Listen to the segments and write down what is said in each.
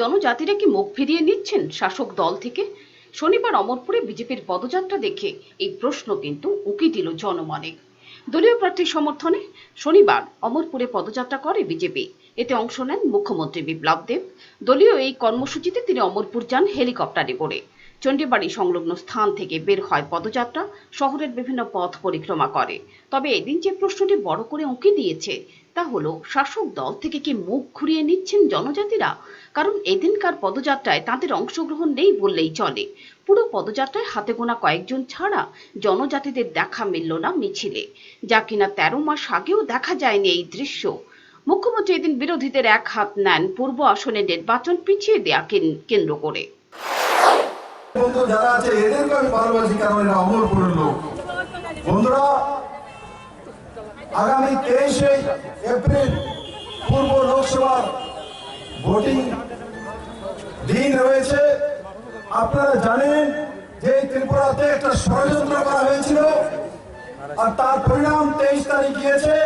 জনজাতিরা কি মুখ ফিরিয়ে নিচ্ছেন শাসক দল থেকে? শনিবার অমরপুরে বিজেপির পদযাত্রা দেখে এই প্রশ্ন কিন্তু উকি দিল জনমনে। দলীয় প্রার্থীর সমর্থনে শনিবার অমরপুরে পদযাত্রা করে বিজেপি। এতে অংশ নেন মুখ্যমন্ত্রী বিপ্লব দেব। দলীয় এই কর্মসূচিতে তিনি অমরপুর যান হেলিকপ্টারে করে। চণ্ডীবাড়ি সংলগ্ন স্থান থেকে বের হয় পদযাত্রা। শহরের বিভিন্ন পথ পরিক্রমা করে। তবে এদিন যে প্রশ্নটি বড় করে উঁকি দিয়েছে তা হলো, শাসক দল থেকে কি মুখ ঘুরিয়ে নিচ্ছেন জনজাতিরা? কারণ এদিনকার পদযাত্রায় তাদের অংশগ্রহণ নেই বললেই চলে। পুরো পদযাত্রায় হাতে গোনা কয়েকজন ছাড়া জনজাতিদের দেখা মিলল না মিছিলে। যা কিনা তেরো মাস আগেও দেখা যায়নি এই দৃশ্য। মুখ্যমন্ত্রী এদিন বিরোধীদের এক হাত নেন পূর্ব আসনে নির্বাচন পিছিয়ে দেয়া কেন- কেন্দ্র করে। বন্ধু যারা আছে এদেরকে আমি ভালোবাসি কারণ এরা অমরপুরের লোক বন্ধুরা আগামী তেইশে এপ্রিল পূর্ব লোকসভার ভোটিং দিন রয়েছে। আপনারা জানেন যে ত্রিপুরাতে একটা ষড়যন্ত্র করা হয়েছিল আর তার পরিণাম তেইশ তারিখ গিয়েছে।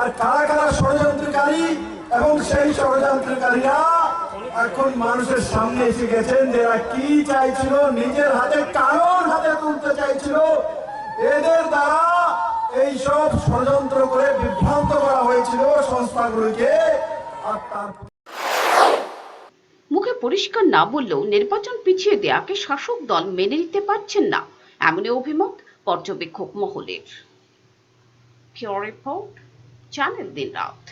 আর কারা কারা ষড়যন্ত্রকারী এবং সেই ষড়যন্ত্রকারীরা এখন মানুষের সামনে এসে গেছেন যে এরা কি চাইছিল, নিজের হাতে কারণ হাতে তুলতে চাইছিল, এদের দ্বারা এই সব ষড়যন্ত্র করে বিভ্রান্ত করা হয়েছিল সংস্থাগুলোকে মুখে পরিষ্কার না বললেও নির্বাচন পিছিয়ে দেয়াকে শাসক দল মেনে নিতে পারছেন না, এমনই অভিমত পর্যবেক্ষক মহলের। রিপোর্ট, চ্যানেল দিন রাত